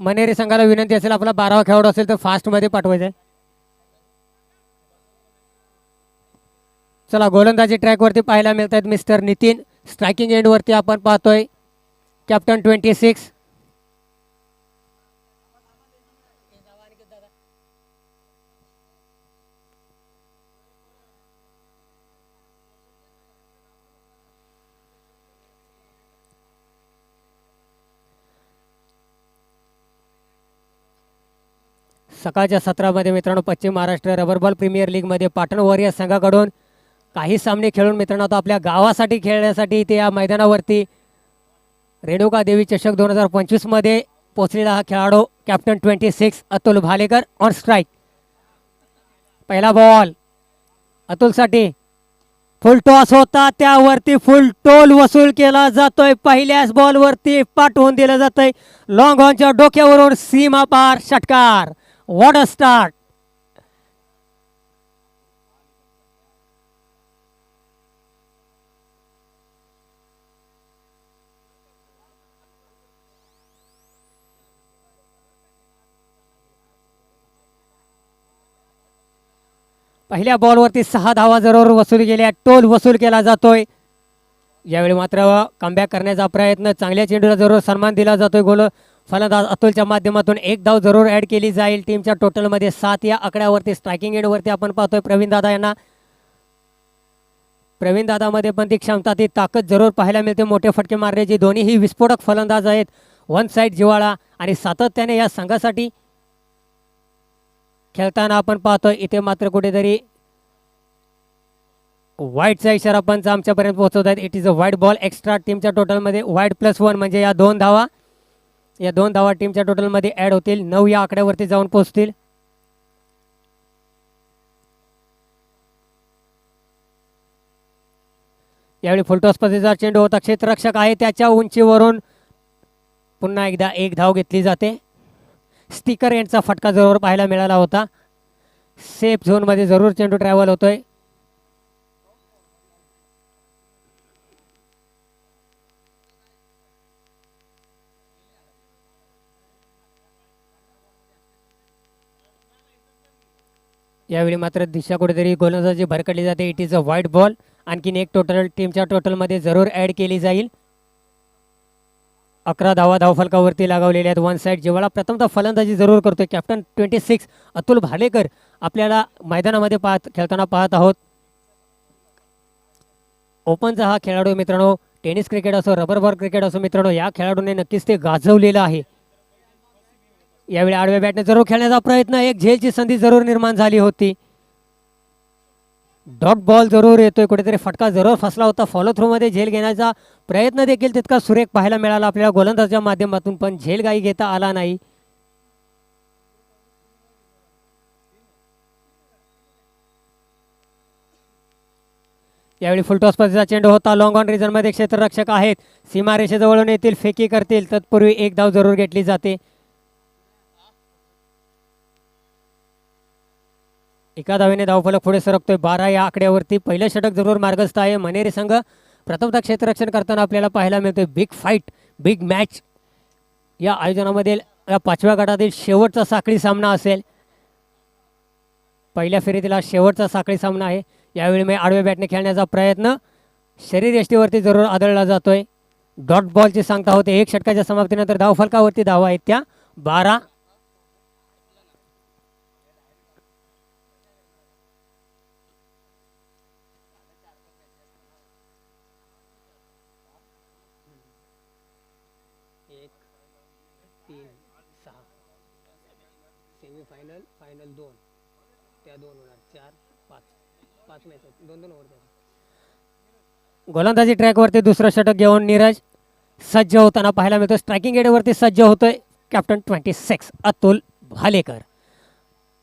मनेरी संघाला विनंती असेल आपला बारावा खेळाडू असेल तर फास्टमध्ये मध्ये आहे चला गोलंदाजी ट्रॅकवरती पाहायला मिळत आहेत मिस्टर नितीन स्ट्रायकिंग एंडवरती आपण पाहतोय. कॅप्टन ट्वेंटी सिक्स सकाळच्या सत्रामध्ये मित्रांनो पश्चिम महाराष्ट्र रबर बॉल प्रीमियर लीगमध्ये पाटण वॉरियर्स संघाकडून काही सामने खेळून मित्रांनो आता आपल्या गावासाठी खेळण्यासाठी ते या मैदानावरती रेणुका देवी चषक दोन हजार पंचवीसमध्ये पोचलेला हा खेळाडू captain twenty six Atul Bhalekar on strike पहिला बॉल अतुलसाठी फुल टॉस होता. त्यावरती फुल टोल वसूल केला जातोय. पहिल्याच बॉलवरती पाठवून दिलं जातंय. लॉंग ऑनच्या डोक्यावरून सीमा पार षटकार. वॉट अ स्टार्ट पहिल्या बॉलवरती सहा धावा जरूर वसूल केल्या टोल वसूल केला जातोय. यावेळी मात्र कमबॅक करण्याचा प्रयत्न चांगल्या चेंडूला जरूर सन्मान दिला जातोय. गोल फलंदाज अतुलच्या माध्यमातून एक धाव जरूर ॲड केली जाईल. टीमच्या टोटलमध्ये सात या आकड्यावरती स्ट्रायकिंग एडवरती आपण पाहतोय प्रवीण दादा यांना. प्रवीण दादामध्ये पण ती क्षमता ती ताकद जरूर पाहायला मिळते. मोठे फटके मारण्याची दोन्हीही विस्फोटक फलंदाज आहेत. वन साईड जिवाळा आणि सातत्याने या संघासाठी. खेळताना आपण पाहतोय इथे मात्र कुठेतरी वाईटचा इशारा पंच आमच्यापर्यंत पोहोचवत आहेत. इट इज अ वाईट बॉल एक्स्ट्रा टीमच्या टोटलमध्ये वाईट प्लस वन म्हणजे या दोन धावा. या दोन धावा टीमच्या टोटलमध्ये ॲड होतील. नऊ या आकड्यावरती जाऊन पोहोचतील यावेळी फुलटॉस चेंडू होता क्षेत्ररक्षक आहे त्याच्या उंचीवरून पुन्हा एकदा एक धाव घेतली जाते. स्टिकर यांचा फटका जरूर पाहायला मिळाला होता. सेफ झोनमध्ये जरूर चेंडू ट्रॅव्हल होतोय. यावेळी मात्र दिशा कुठेतरी गोलंदाजी भरकडली जाते. It is a wide ball आणखीन एक टोटल टीमच्या टोटलमध्ये जरूर ॲड केली जाईल. अकरा धावा धावफलकावरती लागवलेल्या आहेत. वन साईड जेव्हा प्रथमतः फलंदाजी जरूर करतोय. Captain twenty six Atul Bhalekar आपल्याला मैदानामध्ये पाहत खेळताना पाहत आहोत. ओपनचा हा खेळाडू मित्रांनो टेनिस क्रिकेट असो रबर बॉल क्रिकेट असो मित्रांनो या खेळाडूने नक्कीच ते गाजवलेलं आहे. यावेळी आडव्या बॅटने जरूर खेळण्याचा प्रयत्न. एक झेलची संधी जरूर निर्माण झाली होती. डॉट बॉल जरूर येतोय. कुठेतरी फटका जरूर फसला होता. फॉलो थ्रूमध्ये झेल घेण्याचा प्रयत्न देखील तितका सुरेख पाहायला मिळाला. आपल्याला गोलंदाजच्या माध्यमातून पण झेल काही घेता आला नाही. यावेळी फुलटॉस पद्धतीचा चेंडू होता. लॉंग ऑन रिझनमध्ये क्षेत्ररक्षक आहेत. सीमारेषेजवळून येतील फेकी करतील. तत्पूर्वी एक धाव जरूर घेतली जाते. एका धावेने धावफलक पुढे सरकतोय. बारा या आकड्यावरती पहिलं षटक जरूर मार्गस्थ आहे. मनेरी संघ प्रथमतः क्षेत्ररक्षण करताना आपल्याला पाहायला मिळतोय. बिग फाईट बिग मॅच या आयोजनामध्ये या पाचव्या गटातील शेवटचा साखळी सामना असेल. पहिल्या फेरीतील हा शेवटचा साखळी सामना आहे. यावेळी मी आडव्या बॅटने खेळण्याचा प्रयत्न शरीर यष्टीवरती जरूर आदळला जातोय. डॉट बॉलची सांगता होते. एक षटकाच्या समाप्तीनंतर धावफलकावरती धावा आहेत त्या. बारा एक तीन सहा सेमीफायनल फायनल दोन त्या दोन होणार चार पाच पाच मॅच आहेत दोन दोन ओव्हर गोलंदाजी ट्रॅकवरती दुसरं षटक घेऊन नीरज सज्ज होताना पाहायला मिळतो स्ट्रायकिंग एडवरती सज्ज होतोय captain twenty six Atul Bhalekar.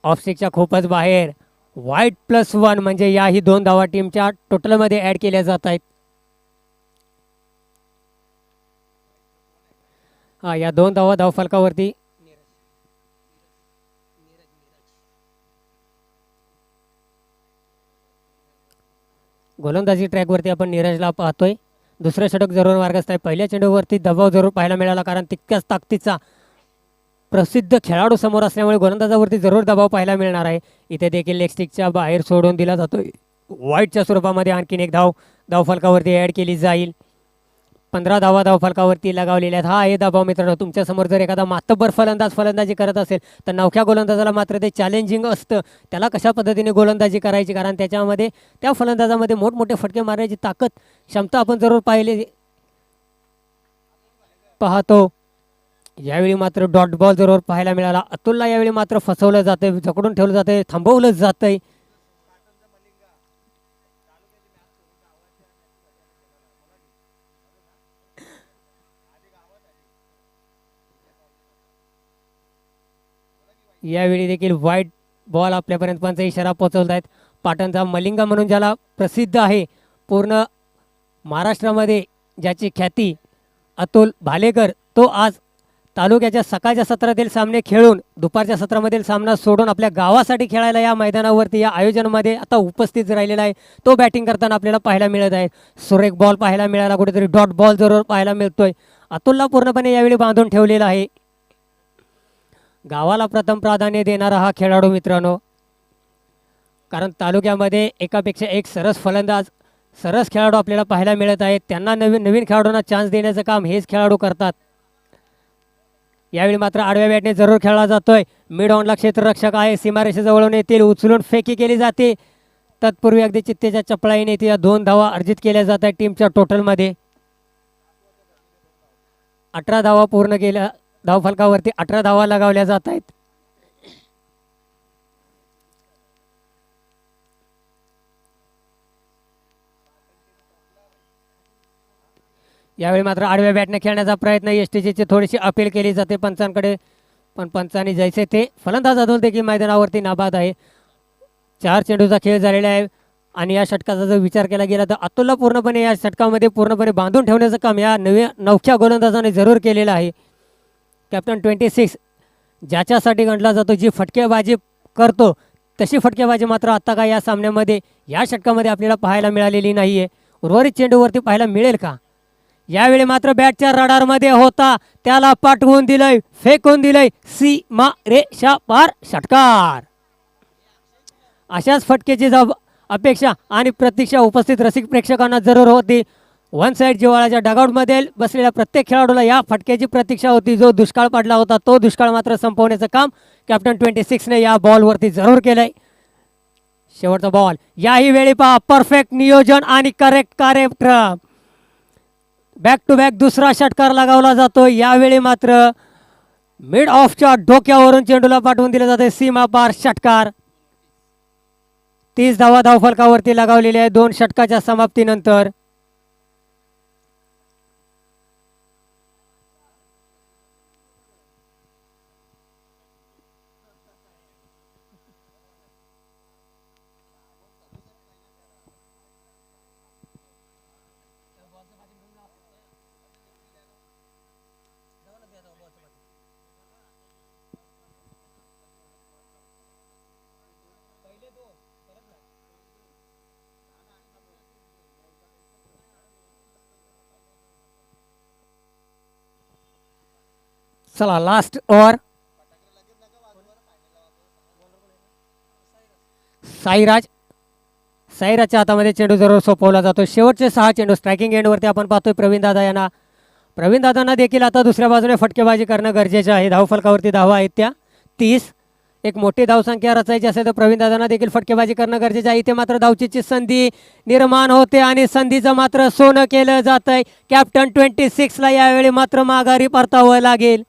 ऑफस्टिकच्या खूपच बाहेर. वाईट प्लस वन म्हणजे याही दोन धावा टीमच्या टोटलमध्ये ॲड केल्या जात आहेत. हा या दोन धावा धावफलकावरती गोलंदाजी ट्रॅकवरती आपण नीरजला पाहतोय. दुसरं षटक जरूर मार्गस्थ आहे. पहिल्या चेंडूवरती दबाव जरूर पाहायला मिळाला कारण तितक्याच ताकदीचा प्रसिद्ध खेळाडू समोर असल्यामुळे गोलंदाजावरती जरूर दबाव पाहायला मिळणार आहे. इथे देखील लेगस्टिकच्या बाहेर सोडून दिला जातोय. वाईटच्या स्वरूपामध्ये आणखीन एक धाव धावफलकावरती ॲड केली जाईल. पंधरा धावा धावफलकावरती लगावलेल्या आहेत. हा आहे दबाव मित्रांनो. तुमच्यासमोर जर एखादा मातब्बर फलंदाज फलंदाजी करत असेल तर नवख्या गोलंदाजाला मात्र ते चॅलेंजिंग असतं. त्याला कशा पद्धतीने गोलंदाजी करायची? कारण त्याच्यामध्ये त्या फलंदाजामध्ये मोठमोठे फटके मारण्याची ताकद क्षमता आपण जरूर पाहिले. पाहतो. यावेळी मात्र डॉट बॉल जरूर पाहायला मिळाला. अतुलला यावेळी मात्र फसवलं जातंय जकडून ठेवलं जातंय थांबवलं जातंय. यावेळी देखील व्हाईट बॉल आपल्यापर्यंत पंच इशारा पोहोचवत आहेत? पाटणचा मलिंगा म्हणून ज्याला प्रसिद्ध आहे पूर्ण महाराष्ट्रामध्ये ज्याची ख्याती अतुल भालेकर तो आज तालुक्याच्या सकाळच्या सत्रातील सामने खेळून दुपारच्या सत्रामधील सामना सोडून आपल्या गावासाठी खेळायला या मैदानावरती या आयोजनामध्ये आता उपस्थित राहिलेला आहे. तो बॅटिंग करताना आपल्याला पाहायला मिळत आहे. सुरेख बॉल पाहायला मिळाला कुठेतरी डॉट बॉल जरूर पाहायला मिळतोय. अतुलला पूर्णपणे यावेळी बांधून ठेवलेला आहे. गावाला प्रथम प्राधान्य देणारा हा खेळाडू मित्रांनो. कारण तालुक्यामध्ये एकापेक्षा एक सरस फलंदाज सरस खेळाडू आपल्याला पाहायला मिळत आहेत. त्यांना नवीन नवीन खेळाडूंना चान्स देण्याचं काम हेच खेळाडू करतात. यावेळी मात्र आडव्या बॅटने जरूर खेळला जातोय. मिड ऑनला क्षेत्ररक्षक आहे. सीमारेषेजवळून येतील. उचलून फेकी केली जाते. तत्पूर्वी अगदी चित्तेच्या चपळाईने या दोन धावा अर्जित केल्या जात आहेत टीमच्या टोटलमध्ये अठरा धावा पूर्ण केल्या धावफलकावरती अठरा धावा लगावल्या जात आहेत. यावेळी मात्र आडव्या बॅटने खेळण्याचा प्रयत्न एस टी थोडीशी अपील केली जाते. पंचांकडे पण पंचांनी जैसे ते फलंदाज अजून देखील मैदानावरती नाबाद आहे. चार चेंडूचा खेळ झालेला आहे आणि या षटकाचा जर विचार केला गेला तर अतुलला पूर्णपणे या षटकामध्ये पूर्णपणे बांधून ठेवण्याचं काम या नव्या नवख्या गोलंदाजाने जरूर केलेलं आहे. कॅप्टन ट्वेंटी सिक्स ज्याच्यासाठी गणला जातो जी फटकेबाजी करतो तशी फटकेबाजी मात्र आत्ता काय या सामन्यामध्ये या षटकामध्ये आपल्याला पाहायला मिळालेली नाही आहे उर्वरित चेंडूवरती पाहायला मिळेल का? यावेळी मात्र बॅटच्या रडारमध्ये होता त्याला पाठवून दिलंय फेकून दिलंय सी मा रे शा पार षटकार. अशाच फटकेची जब अपेक्षा आणि प्रतीक्षा उपस्थित रसिक प्रेक्षकांना जरूर होती. वन साईड जिवाळाच्या डगआउटमध्ये बसलेल्या प्रत्येक खेळाडूला या फटक्याची प्रतीक्षा होती. जो दुष्काळ पडला होता तो दुष्काळ मात्र संपवण्याचं काम कॅप्टन ट्वेंटी सिक्सने या बॉलवरती जरूर केलंय. शेवटचा बॉल याही वेळी पहा परफेक्ट नियोजन आणि करेक्ट कार्यक्रम. बॅक टू बॅक दुसरा षटकार लगावला जातो. यावेळी मात्र मिड ऑफच्या डोक्यावरून चेंडूला पाठवून दिलं जाते सीमा पार षटकार. तीस धावा धावफलकावरती लगावलेली आहे. दोन षटकाच्या समाप्तीनंतर चला लास्ट ओव्हर साईराज साईराजच्या हातामध्ये चेंडू जरूर सोपवला जातो. शेवटचे सहा चेंडू स्ट्रायकिंग एंडवरती आपण पाहतोय प्रवीण दादा यांना. प्रवीण दादांना देखील आता दुसऱ्या बाजूने फटकेबाजी करणं गरजेचं आहे. धावफलकावरती धावा आहेत त्या. तीस एक मोठी धावसंख्या रचायची असेल तर प्रवीण दादांना देखील फटकेबाजी करणं गरजेचं आहे. इथे मात्र धावचीची संधी निर्माण होते आणि संधीचं मात्र सोनं केलं जात आहे कॅप्टन ट्वेंटी सिक्सला यावेळी मात्र माघारी परतावं लागेल.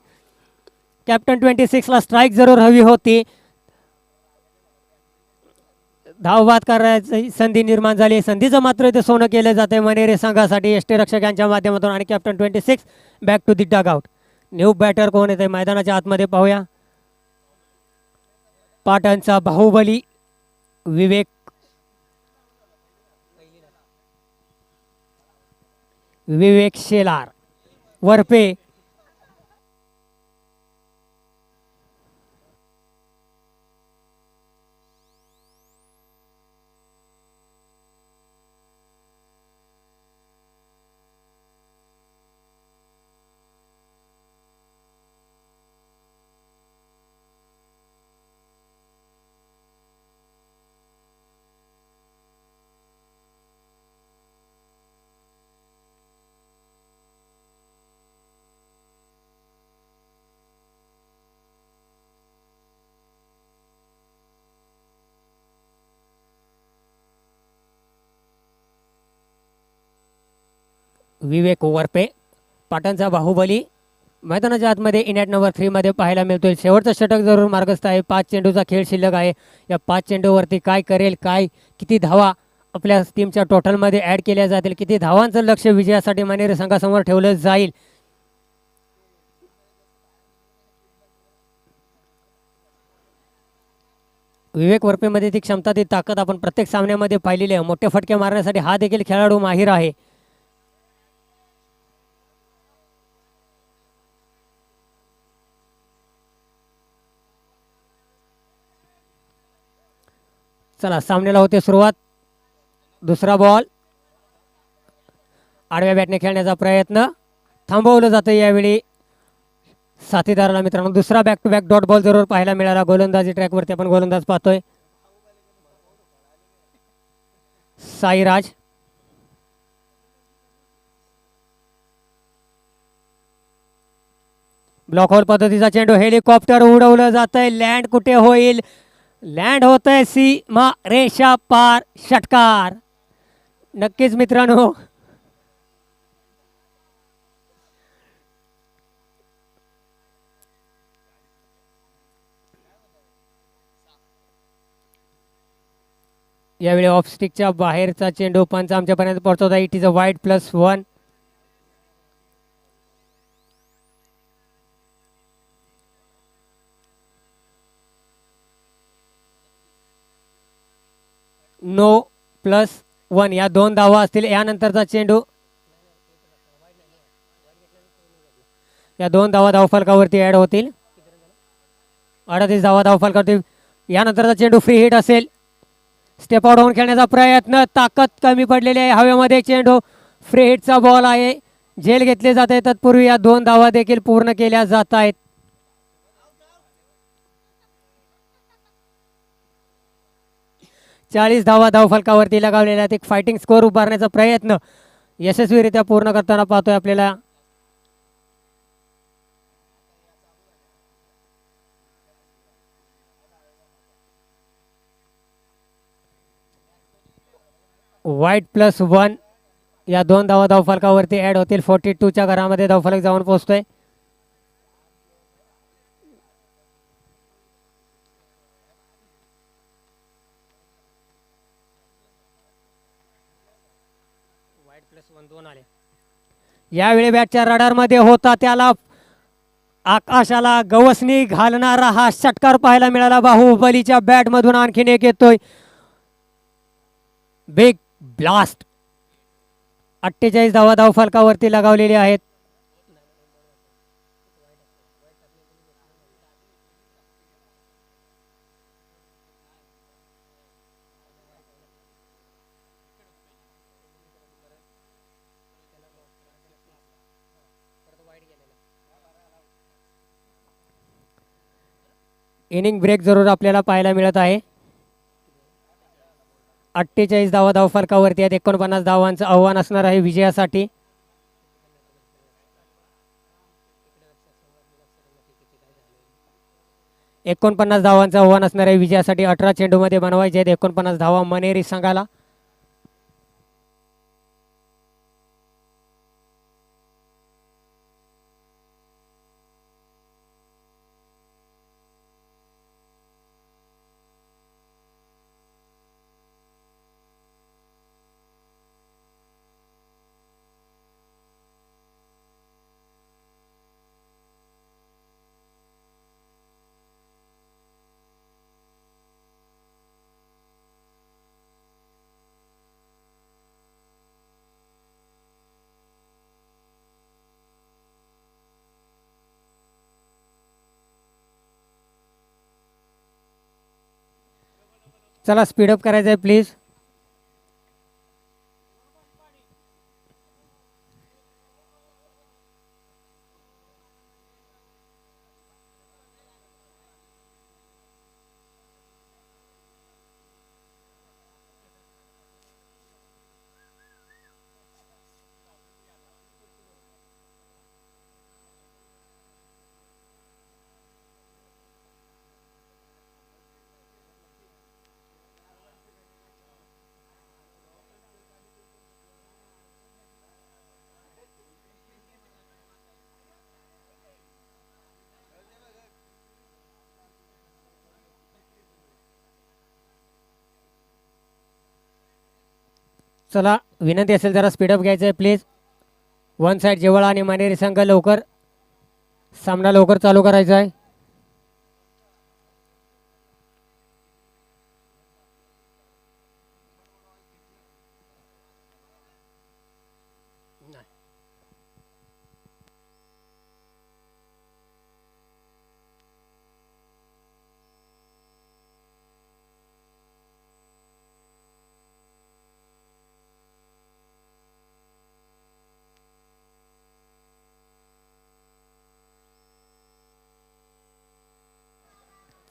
कॅप्टन ट्वेंटी सिक्सला स्ट्राईक जरूर हवी होती. धावबाद करायची संधी निर्माण झाली. संधीचं मात्र इथे सोनं केलं जाते मनेरे संघासाठी एस टी रक्षक यांच्या माध्यमातून आणि captain twenty six back to the dugout new batter कोण येते मैदानाच्या आतमध्ये पाहूया. पाटणचा बाहुबली विवेक विवेक शेलार. वरपे विवेक वरपे पाटणचा बाहुबली मैदानाच्या आतमध्ये इनॅट नंबर थ्रीमध्ये पाहायला मिळतोय. शेवटचा षटक जरूर मार्गस्थ आहे. पाच चेंडूचा खेळ शिल्लक आहे. या पाच चेंडूवरती काय करेल काय किती धावा आपल्या टीमच्या टोटलमध्ये ॲड केल्या जातील किती धावांचं लक्ष विजयासाठी मानेरे संघासमोर ठेवलं जाईल? विवेक वर्पेमध्ये ती क्षमता ती ताकद आपण प्रत्येक सामन्यामध्ये पाहिलेली आहे. मोठे फटके मारण्यासाठी हा देखील खेळाडू माहीर आहे. चला सामन्याला होते सुरुवात. दुसरा बॉल आडव्या बॅटने खेळण्याचा प्रयत्न. थांबवलं जातं यावेळी साथीदाराला मित्रांनो. दुसरा back to back dot ball जरूर पाहायला मिळाला. गोलंदाजी ट्रॅकवरती आपण गोलंदाज पाहतोय. साईराज. ब्लॉक होल पद्धतीचा चेंडू. हेलिकॉप्टर उडवलं जात आहे लँड कुठे होईल? लँड होत आहे सीमा रेषा पार षटकार. नक्कीच मित्रांनो. यावेळी ऑफ स्टिकच्या बाहेरचा चेंडू पंच आमच्यापर्यंत पोहोचवता it is a wide plus one no plus one या दोन धावा असतील. यानंतरचा चेंडू. या दोन धावा धावफलकावरती ऍड होतील. अडतीस धावा धावफलकावरती यानंतरचा चेंडू फ्री हिट असेल. स्टेप आउट होऊन खेळण्याचा प्रयत्न. ताकद कमी पडलेली आहे हवेमध्ये. चेंडू फ्री हिटचा बॉल आहे. झेल घेतले जात. आहे तत्पूर्वी या दोन धावा देखील पूर्ण केल्या जात आहेत. चाळीस धावा धावफलकावरती लगावलेल्या एक फायटिंग स्कोअर उभारण्याचा प्रयत्न यशस्वीरित्या पूर्ण करताना पाहतोय आपल्याला. वाईट प्लस वन या दोन धावा धावफलकावरती ऍड होतील. फोर्टी टूच्या घरामध्ये धावफलक जाऊन पोहोचतोय वाईट प्लस वन दोन आले यावेळी बॅटच्या रडारमध्ये होता त्याला आकाशाला गवसणी घालणारा हा षटकार पाहायला मिळाला. बाहुबलीच्या बॅटमधून आणखीन एक येतोय. बिग ब्लास्ट अठ्ठेचाळीस धावा धाव फलकावरती लगावलेले आहेत. इनिंग ब्रेक जरूर आपल्याला पाहायला मिळत आहे. अठ्ठेचाळीस धावा धावफलकावरती आहेत. एकोणपन्नास धावांचं आव्हान असणार आहे विजयासाठी. एकोणपन्नास धावांचं आव्हान असणार आहे विजयासाठी. अठरा चेंडूमध्ये बनवायचे आहेत. एकोणपन्नास धावा मनेरी संघाला. चला स्पीडअप करायचं आहे प्लीज चला विनंती असेल जरा स्पीडअप घ्यायचं आहे प्लीज वन साईड जेवळा आणि मानेरी संघ लवकर. सामना लवकर चालू करायचा आहे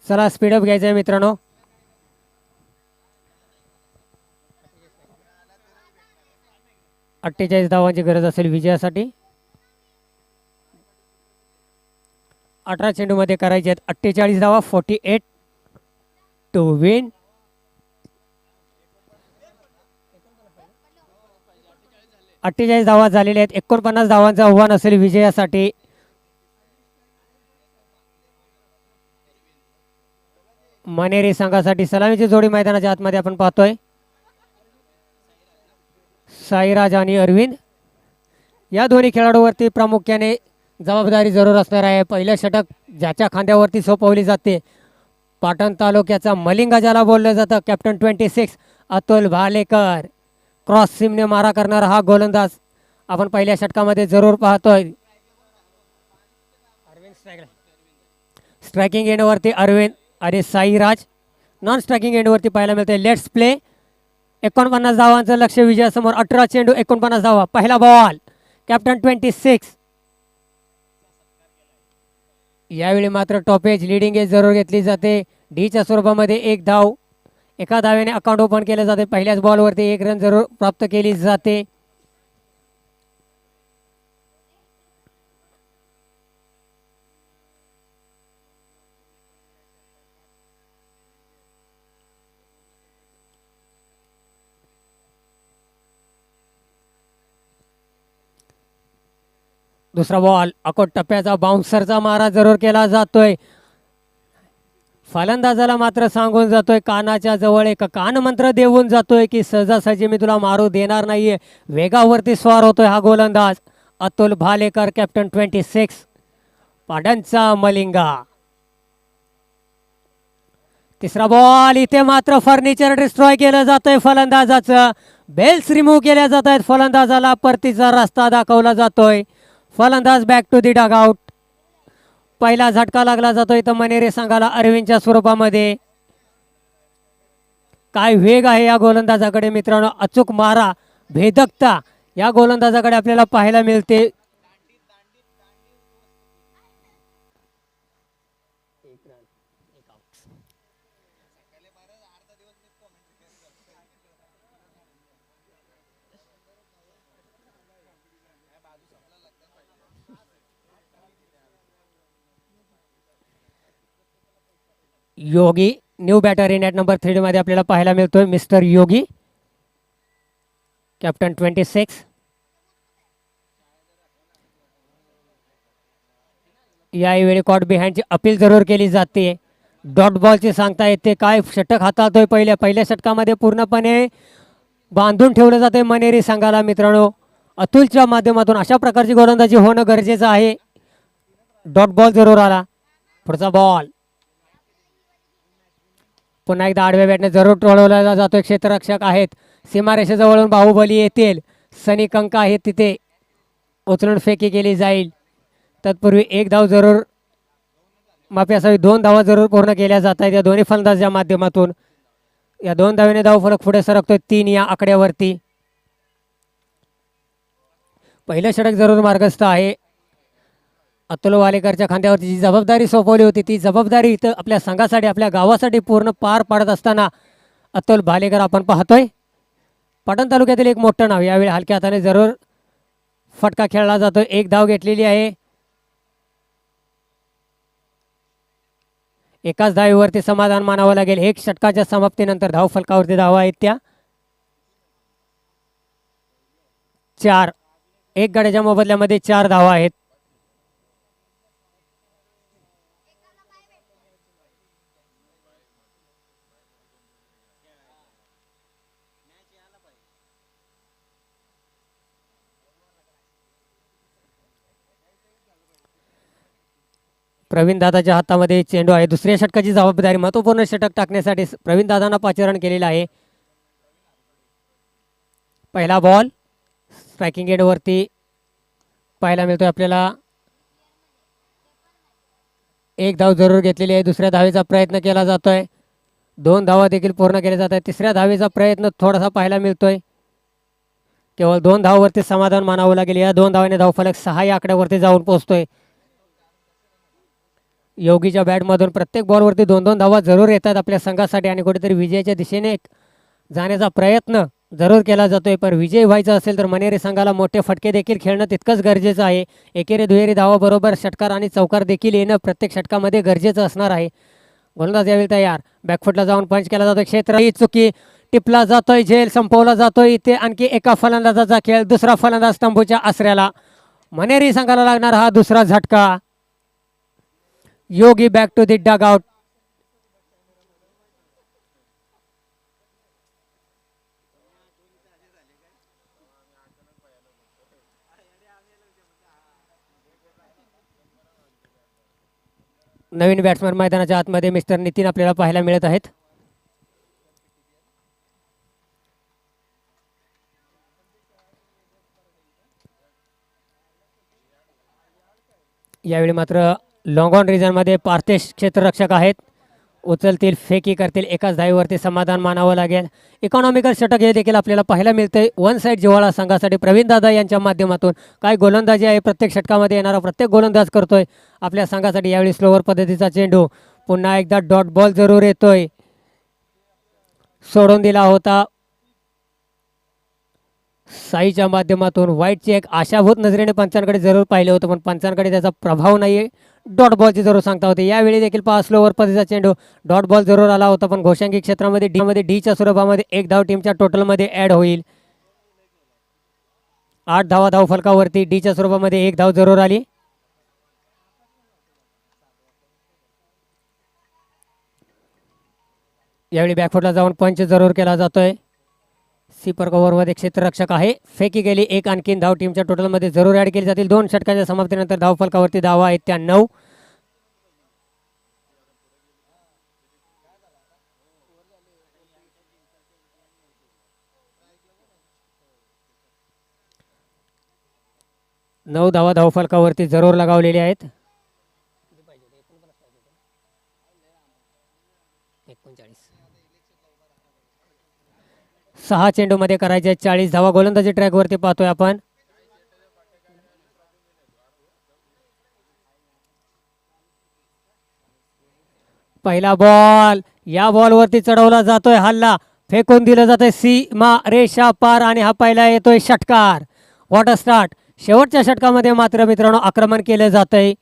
चला स्पीडअप घ्यायचं आहे मित्रांनो. अठ्ठेचाळीस धावांची गरज असेल विजयासाठी. अठरा चेंडूमध्ये करायचे आहेत अठ्ठेचाळीस धावा फोर्टी एट टू विन अठ्ठेचाळीस धावा झालेल्या आहेत. एकोणपन्नास धावांचं आव्हान असेल विजयासाठी. मनेरी संघासाठी सलामीची जोडी मैदानाच्या आतमध्ये आपण पाहतोय. साईराज आणि अरविंद. या दोन्ही खेळाडूवरती प्रामुख्याने जबाबदारी जरूर असणार आहे. पहिलं षटक ज्याच्या खांद्यावरती सोपवली जाते. पाटण तालुक्याचा मलिंगा ज्याला बोललं जातं captain twenty six Atul Bhalekar. Cross सीमने मारा करणारा हा गोलंदाज आपण पहिल्या षटकामध्ये जरूर पाहतोय. स्ट्रायकिंग एंडवरती अरविंद. अरे साईराज नॉन स्ट्रायकिंग एंडवरती पाहायला मिळते लेट्स प्ले एकोणपन्नास धावांचं लक्ष विजयासमोर. अठरा चेंडू एकोणपन्नास धावा. पहिला बॉल कॅप्टन ट्वेंटी सिक्स यावेळी मात्र टॉपेज लिडिंग एज जरूर घेतली जाते. डीच्या स्वरूपामध्ये एक धाव. एका धावेने अकाउंट ओपन केलं जाते. पहिल्याच बॉलवरती एक रन जरूर प्राप्त केली जाते. दुसरा बॉल. अकोट टप्प्याचा बाउन्सरचा मारा जरूर केला जातोय. फलंदाजाला मात्र सांगून जातोय कानाच्या जवळ एक कानमंत्र देऊन जातोय की सहजासहजी मी तुला मारू देणार नाहीये. वेगावरती स्वार होतोय हा गोलंदाज. Atul Bhalekar captain twenty six पाडणचा Malinga. तिसरा बॉल इथे मात्र फर्निचर डिस्ट्रॉय केलं जातंय फलंदाजाचं. बेल्स रिमूव्ह केल्या जात आहेत फलंदाजाला परतीचा रस्ता दाखवला जातोय. फलंदाज back to the dugout पहिला झटका लागला जातो इथं मनेरे संघाला अरविंदच्या स्वरूपामध्ये. काय वेग आहे या गोलंदाजाकडे मित्रांनो अचूक मारा भेदकता या गोलंदाजाकडे आपल्याला पाहायला मिळते. Yogi new batter in at number थ्रीमध्ये आपल्याला पाहायला मिळतोय mister Yogi. Captain twenty six यावेळी कॉट बिहाइंडची अपील जरूर केली जाते. डॉट बॉलची सांगता येते काय षटक हाताळतोय पहिल्या पहिल्या षटकामध्ये पूर्णपणे बांधून ठेवलं जाते मनेरी संघाला मित्रांनो. अतुलच्या माध्यमातून अशा प्रकारची गोलंदाजी होणं गरजेचं आहे. डॉट बॉल जरूर आला. पुढचा बॉल पुन्हा एकदा आडव्या बॅटने जरूर टोळवला जातो क्षेत्ररक्षक आहेत. सीमारेषेजवळून बाहुबली येतील. सनी कंका आहेत तिथे उचलून फेकी केली जाईल. तत्पूर्वी एक धाव जरूर माफी असावी दोन धावा जरूर पूर्ण केल्या जात आहेत. या दोन्ही फलंदाजच्या माध्यमातून. या दोन धावेने धाव फरक पुढे सरकतोय. तीन या आकड्यावरती. पहिलं षटक जरूर मार्गस्थ आहे. अतुल वालेकरच्या खांद्यावरती जी जबाबदारी सोपवली होती ती जबाबदारी इथं आपल्या संघासाठी आपल्या गावासाठी पूर्ण पार पाडत असताना अतुल भालेकर आपण पाहतोय. पाटण तालुक्यातील एक मोठं नाव यावेळी हलक्या हाताने जरूर फटका खेळला जातो एक धाव घेतलेली आहे. एकाच धावीवरती समाधान मानावं लागेल. एक षटकाच्या समाप्तीनंतर धाव फलकावरती धावा आहेत त्या. चार. एक गड्याच्या मोबदल्यामध्ये चार धावा आहेत. प्रवीण दादाच्या हातामध्ये चेंडू आहे. दुसऱ्या षटकाची जबाबदारी महत्त्वपूर्ण षटक टाकण्यासाठी प्रवीण दादांना पाचारण केलेलं आहे. पहिला बॉल स्ट्रायकिंग गेटवरती पाहायला मिळतोय आपल्याला. एक धाव जरूर घेतलेली आहे. दुसऱ्या धावेचा प्रयत्न केला जातोय. दोन धावा देखील पूर्ण केल्या जात आहेत. तिसऱ्या धावेचा प्रयत्न थोडासा पाहायला मिळतोय. केवळ दोन धावावरती समाधान मानावं लागेल. या दोन धावाने धावफलक सहा या आकड्यावरती जाऊन पोहोचतोय. योगीच्या बॅटमधून प्रत्येक बॉलवरती दोन दोन धावा जरूर येतात आपल्या संघासाठी आणि कुठेतरी विजयाच्या दिशेने एक जाण्याचा प्रयत्न जरूर केला जातोय. पण विजय व्हायचा असेल तर मनेरी संघाला मोठे फटके देखील खेळणं तितकंच गरजेचं आहे. एकेरी दुहेरी धावाबरोबर षटकार आणि चौकार देखील येणं प्रत्येक षटकामध्ये गरजेचं असणार आहे. गोलंदाज यावेळी तयार. बॅकफुटला जाऊन पंच केला जातो क्षेत्र ही चुकी टिपला जातोय. झेल संपवला जातोय. इथे आणखी एका फलंदाजाचा खेळ दुसरा फलंदाज तंबूच्या आसऱ्याला. मनेरी संघाला लागणार हा दुसरा झटका. Yogi back to the dugout. नवीन बॅट्समन मैदानाच्या आतमध्ये मिस्टर नितीन आपल्याला पाहायला मिळत आहेत यावेळी मात्र लॉंगॉन ऑन रिझनमध्ये पार्थेश क्षेत्ररक्षक आहेत. उचलतील फेकी करतील एकाच धाईवरती समाधान मानावं लागेल. इकॉनॉमिकल षटक हे देखील आपल्याला पाहायला मिळते वन साईड जिव्हाळा संघासाठी प्रवीण दादा यांच्या माध्यमातून काय गोलंदाजी आहे? प्रत्येक षटकामध्ये येणारा प्रत्येक गोलंदाज करतोय. आपल्या संघासाठी यावेळी स्लोवर पद्धतीचा चेंडू. पुन्हा एकदा डॉट बॉल जरूर येतोय. सोडून दिला होता साईच्या माध्यमातून वाईटची एक आशाभूत नजरेने पंचांकडे जरूर पाहिलं होतं पण पंचांकडे त्याचा प्रभाव नाही डॉट बॉलची जरूर सांगता होते. यावेळी देखील पाच स्लोवर पद्धतीचा चेंडू डॉट बॉल जरूर आला होता पण घोषांकी क्षेत्रामध्ये डीमध्ये डीच्या स्वरूपामध्ये एक धाव टीमच्या टोटलमध्ये ॲड होईल. आठ धावा धाव फलकावरती डीच्या स्वरूपामध्ये एक धाव जरूर आली. यावेळी बॅकफुटला जाऊन पंच जरूर केला जातोय. सीपर कव्हरमध्ये क्षेत्ररक्षक आहे. फेकी गेली एक आणखीन धाव. टीमच्या टोटलमध्ये जरूर ॲड केली जातील. दोन षटकांच्या समाप्तीनंतर धाव फलकावरती धावा आहेत त्या नऊ. नऊ धावा धाव फलकावरती जरूर लगावलेली आहेत. सहा चेंडूमध्ये करायचे चाळीस धावा. गोलंदाजी ट्रॅकवरती पाहतोय आपण. पहिला बॉल या बॉलवरती चढवला जातोय हल्ला. फेकून दिलं जातंय सीमा रेषा पार आणि हा पहिला येतोय षटकार. वॉटर स्टार्ट शेवटच्या षटकामध्ये मात्र मित्रांनो आक्रमण केलं जातंय.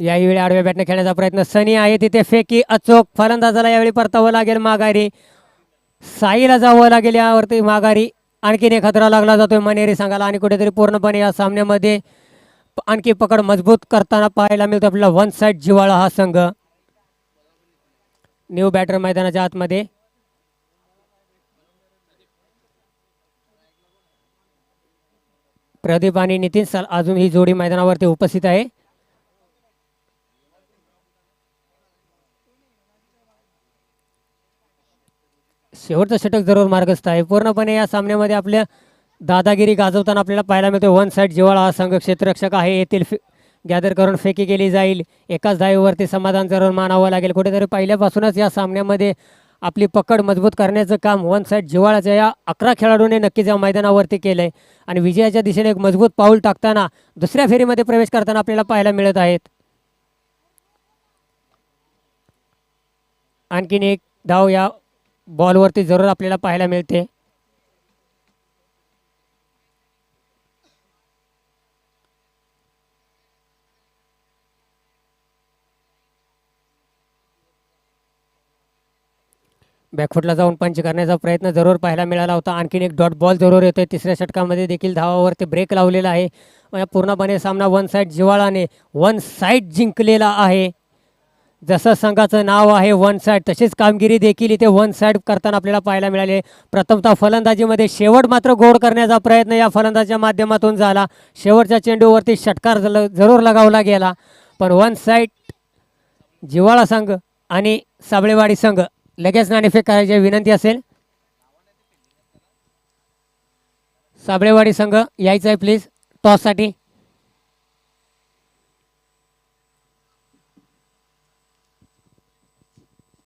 यावेळी आडव्या बॅटने खेळण्याचा प्रयत्न. सनी आहे तिथे फेकी अचोक. फलंदाजाला यावेळी परतावं लागेल माघारी. साईला जावं लागेल यावरती माघारी. आणखीन एक खतरा लागला जातोय मनेरी संघाला आणि कुठेतरी पूर्णपणे या सामन्यामध्ये आणखी पकड मजबूत करताना पाहायला मिळतो आपला वन साईड जिवाळा हा संघ. न्यू बॅटर मैदानाच्या आतमध्ये. प्रदीप आणि नितीन साल अजून ही जोडी मैदानावरती उपस्थित आहे. शेवटचं षटक जरूर मार्गस्थ आहे. पूर्णपणे या सामन्यामध्ये आपल्या दादागिरी गाजवताना आपल्याला पाहायला मिळतो वन साईड जिवाळा हा संघ क्षेत्ररक्षक आहे. येथील फे गॅदर करून फेकी केली जाईल. एकाच धावेवरती समाधान जरूर मानावं लागेल. कुठेतरी पहिल्यापासूनच या सामन्यामध्ये आपली पकड मजबूत करण्याचं काम वन साईड जिवाळाच्या या अकरा खेळाडूंनी नक्कीच या मैदानावरती केलं आहे आणि विजयाच्या दिशेने एक मजबूत पाऊल टाकताना दुसऱ्या फेरीमध्ये प्रवेश करताना आपल्याला पाहायला मिळत आहेत. आणखीन एक धाव या बॉलवरती जरूर आपल्याला पाहायला मिळते. बॅकफुटला जाऊन पंच करण्याचा प्रयत्न जरूर पाहायला मिळाला होता. आणखीन एक डॉट बॉल जरूर येतोय. तिसऱ्या षटकामध्ये देखील धावावरती ब्रेक लावलेला आहे. पूर्णपणे सामना वन साईड जिवाळाने वन साईड जिंकलेला आहे. जसं संघाचं नाव आहे वन साईड तशीच कामगिरी देखील इथे वन साईड करताना आपल्याला पाहायला मिळाले. प्रथमतः फलंदाजीमध्ये शेवट मात्र गोड करण्याचा प्रयत्न या फलंदाजच्या माध्यमातून झाला. शेवटच्या चेंडूवरती षटकार जल- जरूर लगावला गेला. पण वन साईड जिवाळा संघ आणि साबळेवाडी संघ लगेच नाणेफेक करायची विनंती असेल. साबळेवाडी संघ यायचं आहे प्लीज टॉससाठी